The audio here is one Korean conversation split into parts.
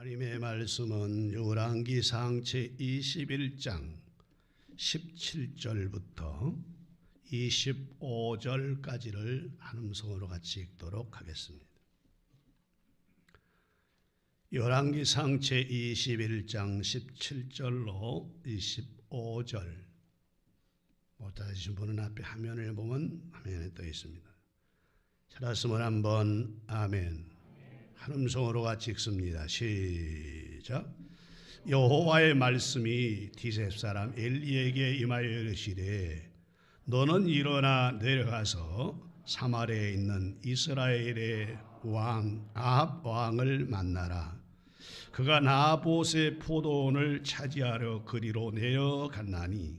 하나님의 말씀은 요란기상 제 21장 17절부터 25절까지를 한음성으로 같이 읽도록 하겠습니다. 요란기상 제 21장 17절로 25절 못 찾으신 분은 앞에 화면을 보면 화면에 떠 있습니다. 찾았으면 한번 아멘. 한 음성으로 같이 읽습니다. 시작. 여호와의 말씀이 디셉 사람 엘리에게 임하여 이르시되 너는 일어나 내려가서 사마리아에 있는 이스라엘의 왕 아합 왕을 만나라. 그가 나봇의 포도원을 차지하려 그리로 내려갔나니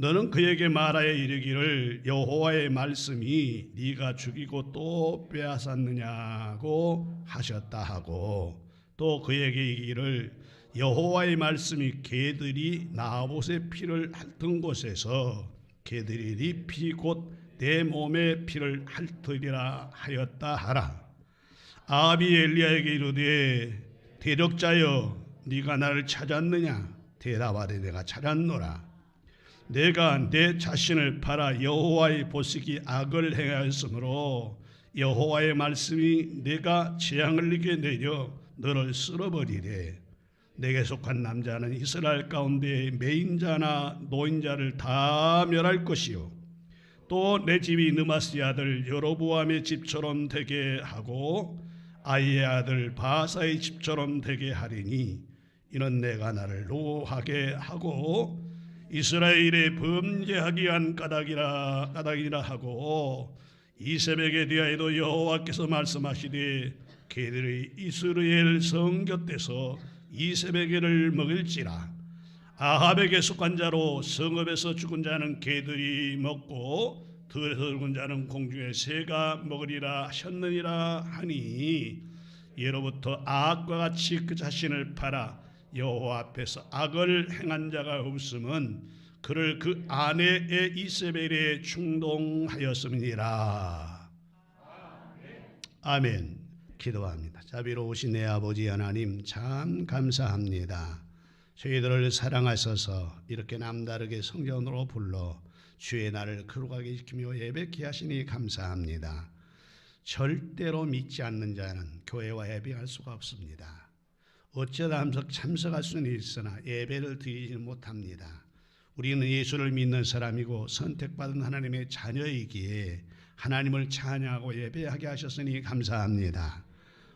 너는 그에게 말하여 이르기를 여호와의 말씀이 네가 죽이고 또 빼앗았느냐고 하셨다 하고 또 그에게 이르기를 여호와의 말씀이 개들이 나봇의 피를 핥은 곳에서 개들이 네 피 곧 내 몸의 피를 핥으리라 하였다 하라. 아합이 엘리야에게 이르되 대력자여 네가 나를 찾았느냐? 대답하되 내가 찾았노라 내가 내 자신을 팔아 여호와의 보시기 악을 행하였으므로 여호와의 말씀이 내가 재앙을 내게 내려 너를 쓸어버리래 내게 속한 남자는 이스라엘 가운데 매인자나 노인자를 다 멸할 것이요. 또 내 집이 느마스의 아들 여로보암의 집처럼 되게 하고 아이의 아들 바사의 집처럼 되게 하리니 이는 내가 나를 노하게 하고 이스라엘의 범죄하기 위한 까닭이라 까닭이라 하고 이세백에 대하여도 여호와께서 말씀하시되 그들이 이스라엘 성 곁에서 이세백을 먹을지라. 아합에게 속한 자로 성읍에서 죽은 자는 개들이 먹고 들에서 죽은 자는 공중의 새가 먹으리라 하셨느니라 하니 예로부터 아합과 같이 그 자신을 팔아 여호와 앞에서 악을 행한 자가 없음은 그를 그 아내의 이세벨에 충동하였음이니라. 아멘. 기도합니다. 자비로우신 내 아버지 하나님 참 감사합니다. 저희들을 사랑하셔서 이렇게 남다르게 성전으로 불러 주의 날을 거룩하게 지키며 예배케 하시니 감사합니다. 절대로 믿지 않는 자는 교회와 예배할 수가 없습니다. 어쩌다 함석 참석할 수는 있으나 예배를 드리지 못합니다. 우리는 예수를 믿는 사람이고 선택받은 하나님의 자녀이기에 하나님을 찬양하고 예배하게 하셨으니 감사합니다.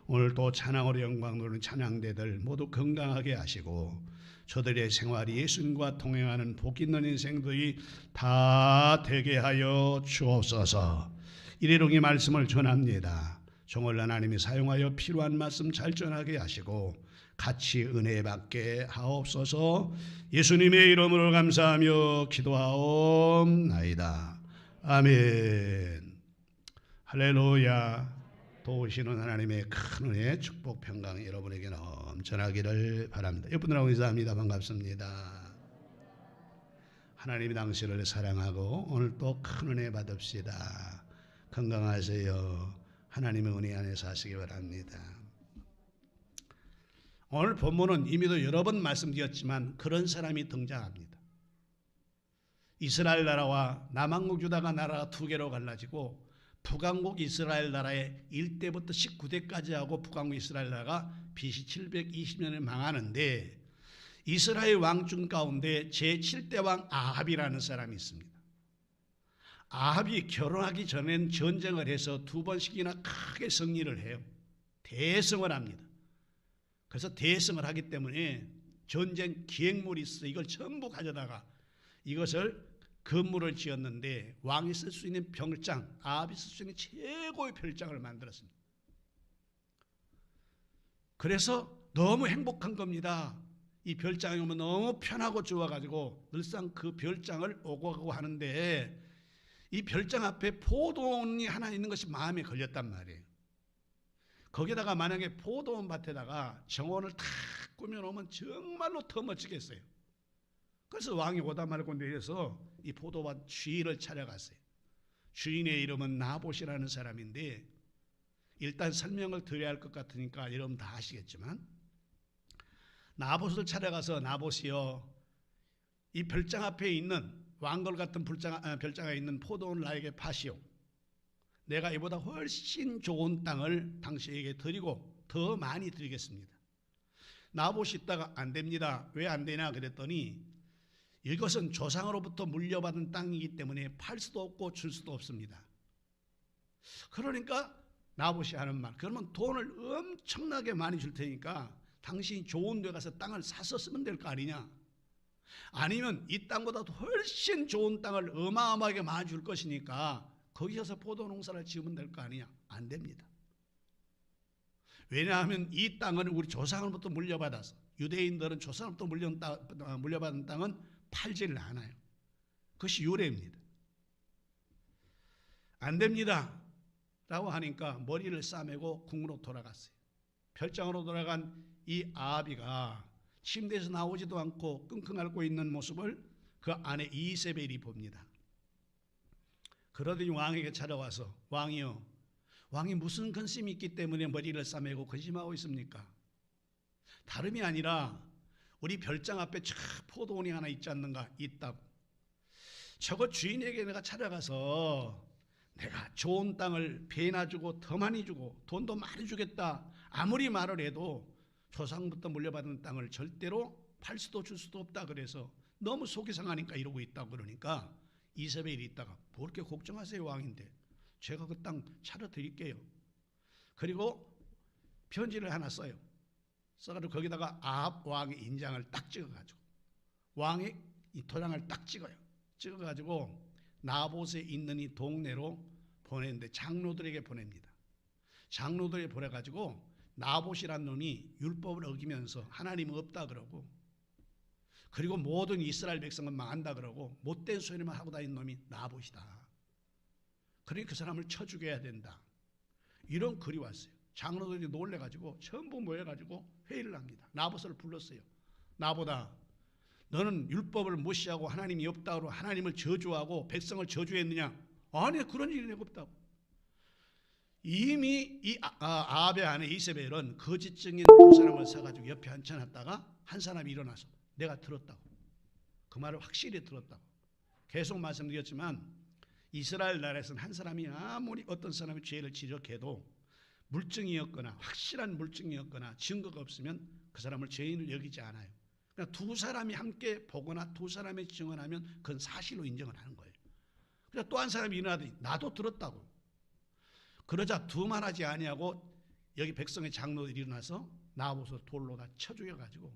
오늘도 찬양으로 영광 노는 찬양대들 모두 건강하게 하시고 저들의 생활이 예수님과 동행하는 복 있는 인생들이 다 되게 하여 주옵소서. 이래롱이 말씀을 전합니다. 종을 하나님이 사용하여 필요한 말씀 잘 전하게 하시고 같이 은혜 받게 하옵소서. 예수님의 이름으로 감사하며 기도하옵나이다. 아멘. 할렐루야. 도우시는 하나님의 큰 은혜, 축복, 평강 여러분에게 넘쳐나기를 바랍니다. 여러분들하고 인사합니다. 반갑습니다. 하나님이 당신을 사랑하고 오늘 또 큰 은혜 받읍시다. 건강하세요. 하나님의 은혜 안에 사시기 바랍니다. 오늘 본문은 이미도 여러 번 말씀드렸지만 그런 사람이 등장합니다. 이스라엘 나라와 남한국 유다가 나라가 두 개로 갈라지고 북왕국 이스라엘 나라의 1대부터 19대까지 하고 북왕국 이스라엘 나라가 BC 720년에 망하는데 이스라엘 왕중 가운데 제7대 왕 아합이라는 사람이 있습니다. 아합이 결혼하기 전엔 전쟁을 해서 두 번씩이나 크게 승리를 해요. 대승을 합니다. 그래서 대승을 하기 때문에 전쟁 기획물이 있어 이걸 전부 가져다가 이것을 건물을 지었는데 왕이 쓸 수 있는 병장, 아합이 쓸 수 있는 최고의 별장을 만들었습니다. 그래서 너무 행복한 겁니다. 이 별장에 오면 너무 편하고 좋아가지고 늘상 그 별장을 오고 가고 하는데 이 별장 앞에 포도원이 하나 있는 것이 마음에 걸렸단 말이에요. 거기다가 만약에 포도원 밭에다가 정원을 탁 꾸며놓으면 정말로 더 멋지겠어요. 그래서 왕이 오다 말고 내려서 이 포도밭 주인을 찾아갔어요. 주인의 이름은 나봇이라는 사람인데 일단 설명을 드려야 할 것 같으니까 여러분 다 아시겠지만 나봇을 찾아가서 나봇이여 이 별장 앞에 있는 왕걸 같은 불장, 아, 별장에 있는 포도원을 나에게 파시오. 내가 이보다 훨씬 좋은 땅을 당신에게 드리고 더 많이 드리겠습니다. 나봇이 있다가 안 됩니다. 왜 안 되냐 그랬더니 이것은 조상으로부터 물려받은 땅이기 때문에 팔 수도 없고 줄 수도 없습니다. 그러니까 나봇이 하는 말 그러면 돈을 엄청나게 많이 줄 테니까 당신이 좋은 데 가서 땅을 사서 쓰면 될 거 아니냐 아니면 이 땅보다 훨씬 좋은 땅을 어마어마하게 많이 줄 것이니까 거기서 포도 농사를 지으면 될 거 아니냐 안 됩니다. 왜냐하면 이 땅은 우리 조상으로부터 물려받아서 유대인들은 조상으로부터 물려받은 땅은 팔지를 않아요. 그것이 유래입니다. 안 됩니다. 라고 하니까 머리를 싸매고 궁으로 돌아갔어요. 별장으로 돌아간 이 아비가 침대에서 나오지도 않고 끙끙 앓고 있는 모습을 그 아내 이세벨이 봅니다. 그러더니 왕에게 찾아와서 왕이요 왕이 무슨 근심이 있기 때문에 머리를 싸매고 근심하고 있습니까? 다름이 아니라 우리 별장 앞에 저 포도원이 하나 있지 않는가 있다고 저거 주인에게 내가 찾아가서 내가 좋은 땅을 배나 주고 더 많이 주고 돈도 많이 주겠다 아무리 말을 해도 조상부터 물려받은 땅을 절대로 팔 수도 줄 수도 없다 그래서 너무 속이 상하니까 이러고 있다고 그러니까 이세벨이 있다가 뭐 그렇게 걱정하세요 왕인데 제가 그 땅 차려 드릴게요. 그리고 편지를 하나 써요. 써가지고 거기다가 아합 왕의 인장을 딱 찍어가지고 왕의 이 도장을 딱 찍어요. 찍어가지고 나봇에 있는 이 동네로 보내는데 장로들에게 보냅니다. 장로들에 보내가지고 나봇이란 놈이 율법을 어기면서 하나님 없다 그러고 그리고 모든 이스라엘 백성은 망한다 그러고 못된 소리만 하고 다니는 놈이 나봇이다. 그러니 그 사람을 쳐 죽여야 된다. 이런 글이 왔어요. 장로들이 놀래가지고 전부 모여가지고 회의를 합니다. 나봇을 불렀어요. 나보다 너는 율법을 무시하고 하나님이 없다고 하나님을 저주하고 백성을 저주했느냐? 아니 그런 일이 없다고. 이미 이 아, 아, 아베 안에 이세벨은 거짓 증인 두 사람을 사가지고 옆에 앉혀놨다가 한 사람이 일어나서 내가 들었다고 그 말을 확실히 들었다고 계속 말씀드렸지만 이스라엘 나라에서는 한 사람이 아무리 어떤 사람이 죄를 지적해도 물증이었거나 확실한 물증이었거나 증거가 없으면 그 사람을 죄인을 여기지 않아요. 그러니까 두 사람이 함께 보거나 두 사람이 증언하면 그건 사실로 인정을 하는 거예요. 그러니까 또한 사람이 일어나더니 나도 들었다고. 그러자 두말하지 아니하고 여기 백성의 장로들이 일어나서 나보서 돌로 다 쳐 죽여가지고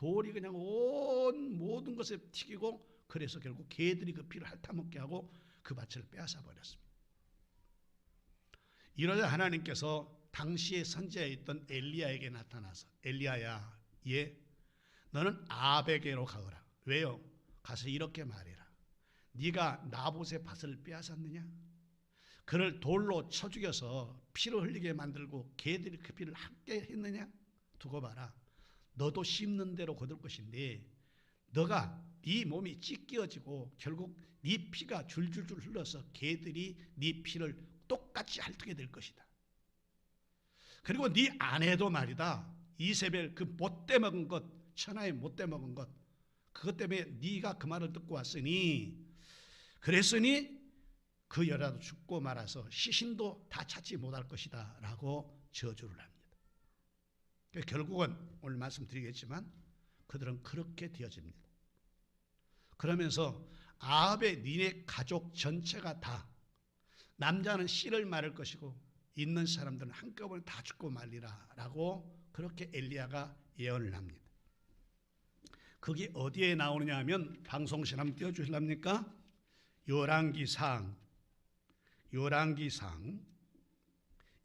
돌이 그냥 온 모든 것에 튀기고 그래서 결국 개들이 그 피를 핥아먹게 하고 그 밭을 빼앗아 버렸습니다. 이러자 하나님께서 당시에 선지자에 있던 엘리야에게 나타나서 엘리야야 예 너는 아베게로 가거라 왜요 가서 이렇게 말해라 네가 나봇의 밭을 빼앗았느냐 그를 돌로 쳐 죽여서 피를 흘리게 만들고 개들이 그 피를 함께 했느냐? 두고 봐라. 너도 씹는 대로 거둘 것인데 너가 네 몸이 찢겨지고 결국 네 피가 줄줄줄 흘러서 개들이 네 피를 똑같이 핥게 될 것이다. 그리고 네 아내도 말이다. 이세벨 그 못돼 먹은 것, 천하에 못돼 먹은 것, 그것 때문에 네가 그 말을 듣고 왔으니 그랬으니 그 여자도 죽고 말아서 시신도 다 찾지 못할 것이다 라고 저주를 합니다. 그러니까 결국은 오늘 말씀드리겠지만 그들은 그렇게 되어집니다. 그러면서 아합의 니네 가족 전체가 다 남자는 씨를 마를 것이고 있는 사람들은 한꺼번에 다 죽고 말리라 라고 그렇게 엘리야가 예언을 합니다. 그게 어디에 나오느냐 하면 방송실 한번 띄워주실랍니까? 요랑기상 요란기상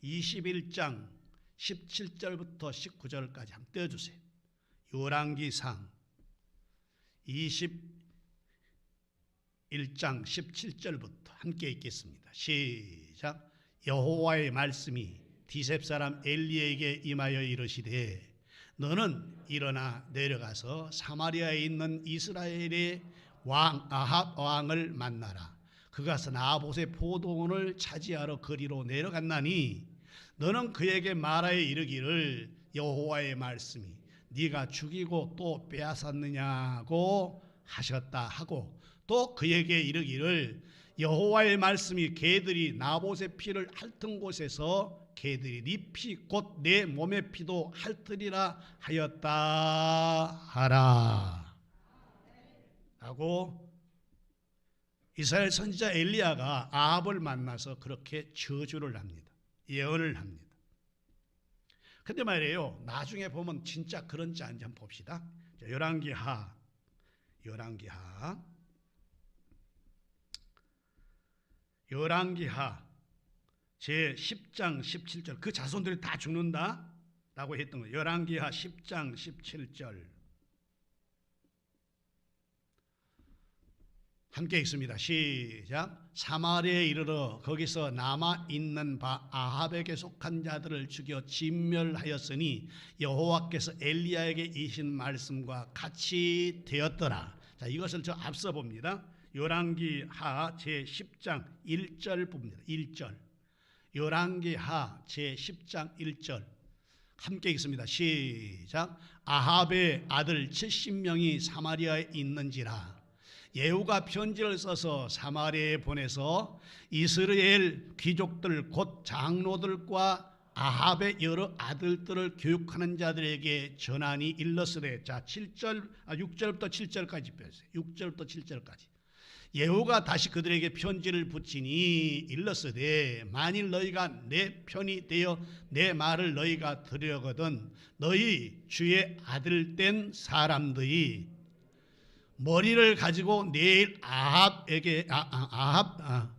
21장 17절부터 19절까지 한번 떼어주세요. 요란기상 21장 17절부터 함께 읽겠습니다. 시작. 여호와의 말씀이 디셉 사람 엘리에게 임하여 이르시되 너는 일어나 내려가서 사마리아에 있는 이스라엘의 왕 아합 왕을 만나라. 그가 나봇의 포도원을 차지하러 거리로 내려갔나니 너는 그에게 말하여 이르기를 여호와의 말씀이 네가 죽이고 또 빼앗았느냐고 하셨다 하고 또 그에게 이르기를 여호와의 말씀이 개들이 나봇의 피를 핥은 곳에서 개들이 네 피 곧 내 몸의 피도 핥으리라 하였다 하라 하고 이스라엘 선지자 엘리야가 아합을 만나서 그렇게 저주를 합니다. 예언을 합니다. 근데 말이에요. 나중에 보면 진짜 그런지 아닌지 한번 봅시다. 자, 열왕기하 열왕기하 열왕기하 제 10장 17절 그 자손들이 다 죽는다 라고 했던 거. 열왕기하 10장 17절 함께 읽습니다. 시작. 사마리에 이르러 거기서 남아 있는 바 아합에게 속한 자들을 죽여 진멸하였으니 여호와께서 엘리야에게 이신 말씀과 같이 되었더라. 자, 이것을 저 앞서 봅니다. 열왕기 하 제 10장 1절 봅니다. 1절. 열왕기 하 제 10장 1절. 함께 읽습니다. 시작. 아합의 아들 70명이 사마리아에 있는지라 예후가 편지를 써서 사마리아에 보내서 이스라엘 귀족들 곧 장로들과 아합의 여러 아들들을 교육하는 자들에게 전하니 일러스되 자 7절 아 6절부터 7절까지 뺐어요. 6절부터 7절까지. 예후가 다시 그들에게 편지를 붙이니 일러스되 만일 너희가 내 편이 되어 내 말을 너희가 들으거든 너희 주의 아들 된 사람들이 머리를 가지고 내일 아합에게 아, 아, 아합 아,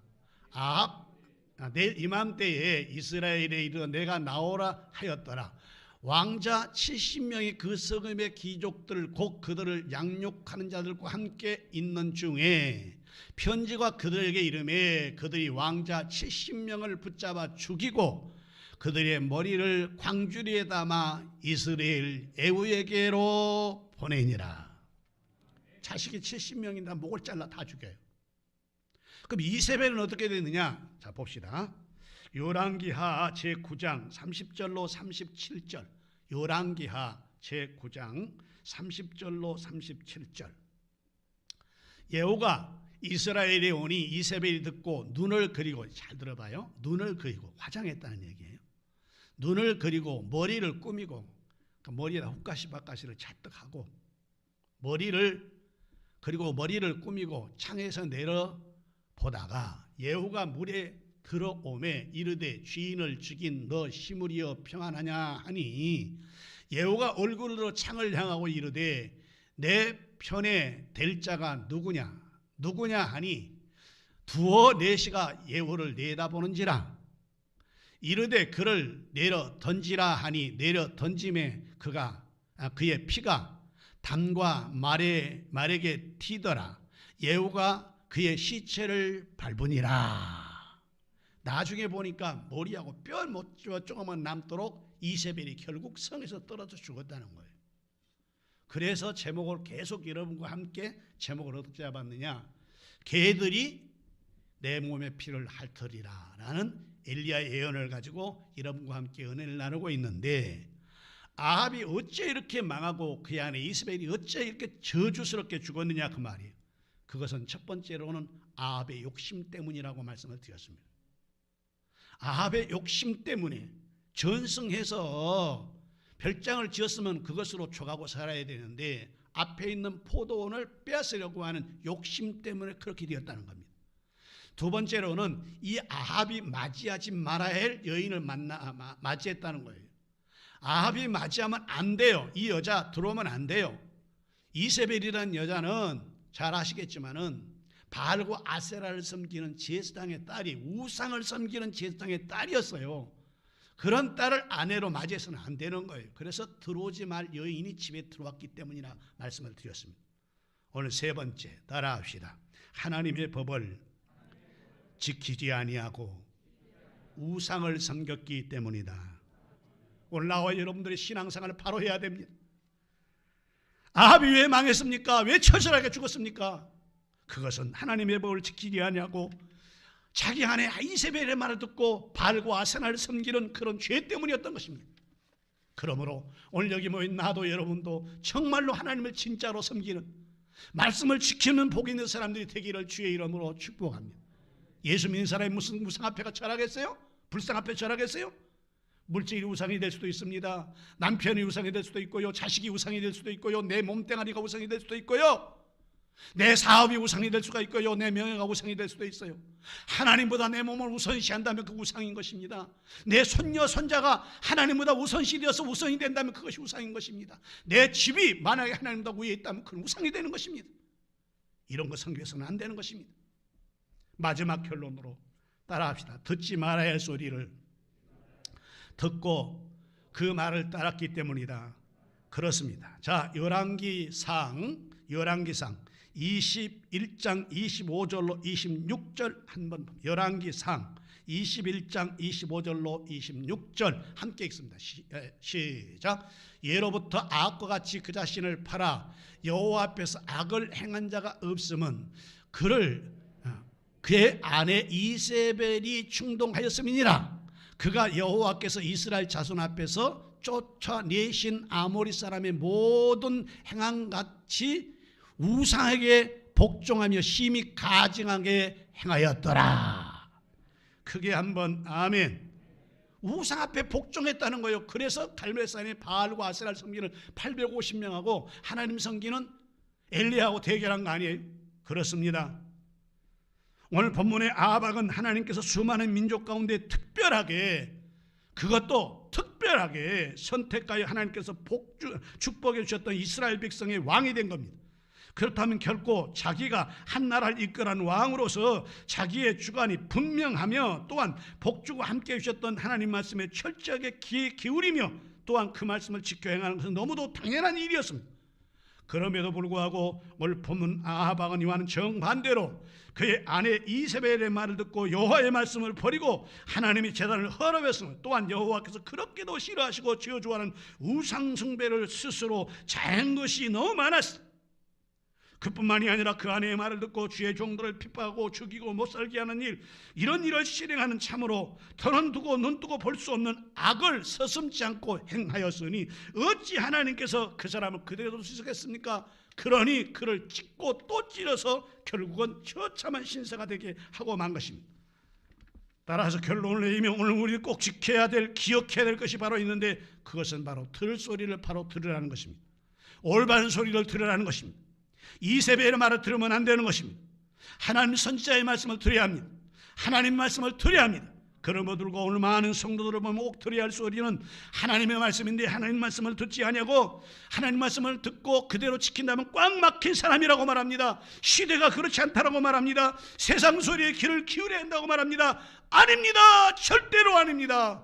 아합 아, 내일 이맘때에 이스라엘에 이르러 내가 나오라 하였더라. 왕자 70명이 그 성읍의 귀족들 곧 그들을 양육하는 자들과 함께 있는 중에 편지가 그들에게 이름에 그들이 왕자 70명을 붙잡아 죽이고 그들의 머리를 광주리에 담아 이스라엘 에우에게로 보내니라. 자식이 70명이나 목을 잘라 다 죽여요. 그럼 이세벨은 어떻게 되느냐? 자 봅시다. 요랑기하 제9장 30절로 37절. 요랑기하 제9장 30절로 37절. 예후가 이스라엘에 오니 이세벨이 듣고 눈을 그리고 잘 들어봐요. 눈을 그리고 화장했다는 얘기예요. 눈을 그리고 머리를 꾸미고 그 머리에다 훅가시 박가시를 잔뜩 하고 머리를 그리고 머리를 꾸미고 창에서 내려 보다가 예후가 물에 들어오매 이르되 주인을 죽인 너 시므리여 평안하냐 하니 예후가 얼굴로 창을 향하고 이르되 내 편에 될 자가 누구냐? 누구냐 하니 두어 내시가 예후를 내다보는지라. 이르되 그를 내려 던지라 하니 내려 던짐에 그가 아, 그의 피가 담과 말에 말에게 튀더라 예후가 그의 시체를 밟으니라 나중에 보니까 머리하고 뼈못 조금만 남도록 이세벨이 결국 성에서 떨어져 죽었다는 거예요. 그래서 제목을 계속 여러분과 함께 제목을 어떻게 잡았느냐? 개들이 내 몸의 피를 핥으리라라는 엘리야의 예언을 가지고 여러분과 함께 은혜를 나누고 있는데 아합이 어째 이렇게 망하고 그 안에 이스벨이 어째 이렇게 저주스럽게 죽었느냐 그 말이에요. 그것은 첫 번째로는 아합의 욕심 때문이라고 말씀을 드렸습니다. 아합의 욕심 때문에 전승해서 별장을 지었으면 그것으로 줘가고 살아야 되는데 앞에 있는 포도원을 빼앗으려고 하는 욕심 때문에 그렇게 되었다는 겁니다. 두 번째로는 이 아합이 맞이하지 말아야 할 여인을 만나 맞이했다는 거예요. 아합이 맞이하면 안 돼요. 이 여자 들어오면 안 돼요. 이세벨이라는 여자는 잘 아시겠지만은 바알과 아세라를 섬기는 제사장의 딸이 우상을 섬기는 제사장의 딸이었어요. 그런 딸을 아내로 맞이해서는 안 되는 거예요. 그래서 들어오지 말 여인이 집에 들어왔기 때문이라 말씀을 드렸습니다. 오늘 세 번째 따라합시다. 하나님의 법을 지키지 아니하고 우상을 섬겼기 때문이다. 오늘 나와 여러분들의 신앙생활을 바로 해야 됩니다. 아합이 왜 망했습니까? 왜 처절하게 죽었습니까? 그것은 하나님의 법을 지키지 아니하고 자기 아내 이세벨의 말을 듣고 발과 아세나를 섬기는 그런 죄 때문이었던 것입니다. 그러므로 오늘 여기 모인 나도 여러분도 정말로 하나님을 진짜로 섬기는 말씀을 지키는 복 있는 사람들이 되기를 주의 이름으로 축복합니다. 예수 믿는 사람이 무슨 우상 앞에가 절하겠어요? 불상 앞에 절하겠어요? 물질이 우상이 될 수도 있습니다. 남편이 우상이 될 수도 있고요. 자식이 우상이 될 수도 있고요. 내 몸뚱아리가 우상이 될 수도 있고요. 내 사업이 우상이 될 수가 있고요. 내 명예가 우상이 될 수도 있어요. 하나님보다 내 몸을 우선시한다면 그 우상인 것입니다. 내 손녀 손자가 하나님보다 우선시 되어서 우선이 된다면 그것이 우상인 것입니다. 내 집이 만약에 하나님보다 위에 있다면 그건 우상이 되는 것입니다. 이런 거 성경에서는 안 되는 것입니다. 마지막 결론으로 따라합시다. 듣지 말아야 할 소리를 듣고 그 말을 따랐기 때문이다. 그렇습니다. 자, 열왕기상 열왕기상 21장 25절로 26절 한번 열왕기상 21장 25절로 26절 함께 읽습니다. 시, 에, 시작. 예로부터 악과 같이 그 자신을 팔아 여호와 앞에서 악을 행한 자가 없음은 그를 어, 그의 아내 이세벨이 충동하였음이니라. 그가 여호와께서 이스라엘 자손 앞에서 쫓아내신 아모리 사람의 모든 행한 같이 우상에게 복종하며 심히 가증하게 행하였더라. 크게 한번 아멘. 우상 앞에 복종했다는 거예요. 그래서 갈멜산의 바알과 아세라를 섬기는 850명하고 하나님 섬기는 엘리하고 대결한 거 아니에요? 그렇습니다. 오늘 본문의 아합은 하나님께서 수많은 민족 가운데 특별하게 그것도 특별하게 선택하여 하나님께서 복주, 축복해 주셨던 이스라엘 백성의 왕이 된 겁니다. 그렇다면 결코 자기가 한 나라를 이끌어간 왕으로서 자기의 주관이 분명하며 또한 복주고 함께 해주셨던 하나님 말씀에 철저하게 귀 기울이며 또한 그 말씀을 지켜 행하는 것은 너무도 당연한 일이었습니다. 그럼에도 불구하고 오늘 본문 아하방은 이와는 정반대로 그의 아내 이세벨의 말을 듣고 여호와의 말씀을 버리고 하나님의 재단을 허럽했으며 또한 여호와께서 그렇게도 싫어하시고 지어 좋아하는 우상 숭배를 스스로 자한 것이 너무 많았습니다. 그뿐만이 아니라 그 아내의 말을 듣고 주의 종들을 핍박하고 죽이고 못 살게 하는 일 이런 일을 실행하는 참으로 털은 두고 눈 뜨고 볼 수 없는 악을 서슴지 않고 행하였으니 어찌 하나님께서 그 사람을 그대로 수석했습니까? 그러니 그를 찢고 또 찔러서 결국은 처참한 신세가 되게 하고 만 것입니다. 따라서 결론을 내리면 오늘 우리 꼭 지켜야 될 기억해야 될 것이 바로 있는데 그것은 바로 들을 소리를 바로 들으라는 것입니다. 올바른 소리를 들으라는 것입니다. 이세벨의 말을 들으면 안 되는 것입니다. 하나님 선지자의 말씀을 들어야 합니다. 하나님 말씀을 들어야 합니다. 그러므로 오늘 많은 성도들을 보면 꼭 들어야 할 소리는 하나님의 말씀인데 하나님 말씀을 듣지 아니하고 하나님 말씀을 듣고 그대로 지킨다면 꽉 막힌 사람이라고 말합니다. 시대가 그렇지 않다라고 말합니다. 세상 소리에 귀를 기울여야 한다고 말합니다. 아닙니다. 절대로 아닙니다.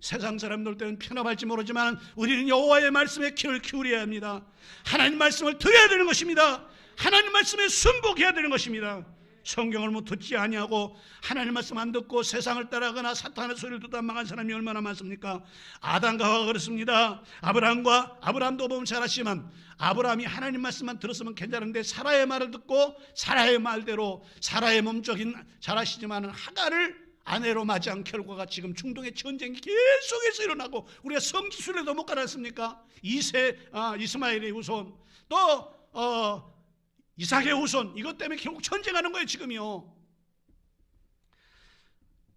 세상 사람들 때는 편합할지 모르지만 우리는 여호와의 말씀에 귀를 기울여야 합니다. 하나님 말씀을 들어야 되는 것입니다. 하나님 말씀에 순복해야 되는 것입니다. 성경을 뭐 듣지 아니하고 하나님 말씀 안 듣고 세상을 따라가거나 사탄의 소리를 듣다 망한 사람이 얼마나 많습니까? 아담과 하와가 그렇습니다. 아브라함과 아브라함도 보면 잘 아시지만 아브라함이 하나님 말씀만 들었으면 괜찮은데 사라의 말을 듣고 사라의 말대로 사라의 몸적인 잘 아시지만 하가를 아내로 맞이한 결과가 지금 중동의 전쟁이 계속해서 일어나고 우리가 성지순례도 못 가놨습니까? 이세 아, 이스마엘의 후손 또 어, 이삭의 후손 이것 때문에 결국 전쟁하는 거예요 지금요.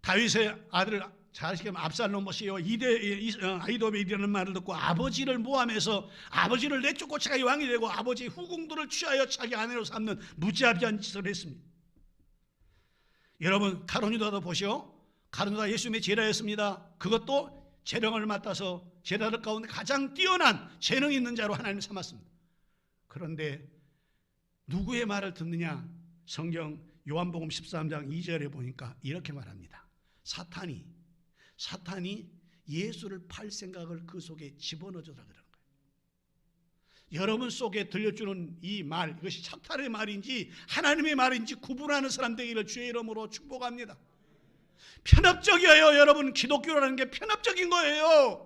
다윗의 아들 자식이 압살롬 못이요 이대 어, 아이도벨이라는 말을 듣고 아버지를 모함해서 아버지를 내쫓고 자기 왕이 되고 아버지의 후궁들을 취하여 자기 아내로 삼는 무지합의한 짓을 했습니다. 여러분 가론유다도 보시오. 가론유다 예수님의 제자였습니다. 그것도 재령을 맡아서 제자들 가운데 가장 뛰어난 재능 있는 자로 하나님 삼았습니다. 그런데 누구의 말을 듣느냐? 성경 요한복음 13장 2절에 보니까 이렇게 말합니다. 사탄이 사탄이 예수를 팔 생각을 그 속에 집어넣어줘라 그러는. 여러분 속에 들려주는 이 말, 이것이 사탄의 말인지 하나님의 말인지 구분하는 사람 되기를 주의 이름으로 축복합니다. 편협적이에요, 여러분. 기독교라는 게 편협적인 거예요.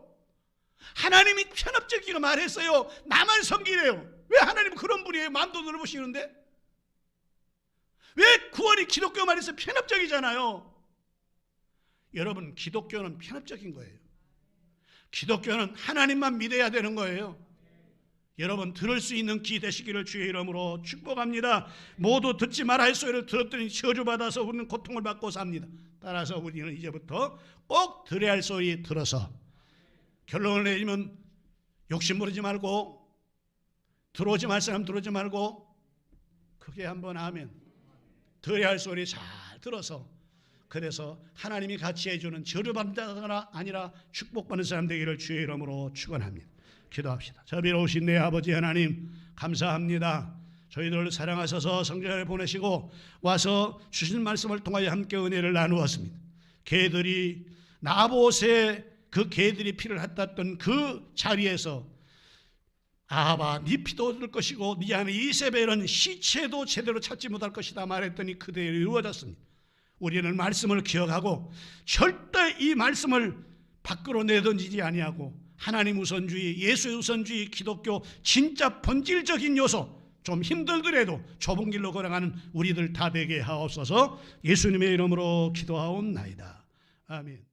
하나님이 편협적이가 말했어요. 나만 섬기래요. 왜 하나님 그런 분이에요? 마음도 넓으시는데? 왜 구원이 기독교 말에서 편협적이잖아요. 여러분, 기독교는 편협적인 거예요. 기독교는 하나님만 믿어야 되는 거예요. 여러분 들을 수 있는 귀 되시기를 주의 이름으로 축복합니다. 모두 듣지 말아 할 소리를 들었더니 저주받아서 우리는 고통을 받고 삽니다. 따라서 우리는 이제부터 꼭 들어야 할 소리 들어서 결론을 내리면 욕심 부리지 말고 들어오지 말 사람 들어오지 말고 크게 한번 하면 들어야 할 소리 잘 들어서 그래서 하나님이 같이 해주는 저주받는 자가 아니라 축복받는 사람 되기를 주의 이름으로 축원합니다. 기도합시다. 자비로우신 내 아버지 하나님 감사합니다. 저희들을 사랑하셔서 성전에 보내시고 와서 주신 말씀을 통하여 함께 은혜를 나누었습니다. 개들이 나봇의 그 개들이 피를 핥았던 그 자리에서 아바 네 피도 얻을 것이고 네 아내 이세벨은 시체도 제대로 찾지 못할 것이다 말했더니 그대로 이루어졌습니다. 우리는 말씀을 기억하고 절대 이 말씀을 밖으로 내던지지 아니하고 하나님 우선주의, 예수 우선주의, 기독교 진짜 본질적인 요소 좀 힘들더라도 좁은 길로 걸어가는 우리들 다 되게 하옵소서 예수님의 이름으로 기도하옵나이다. 아멘.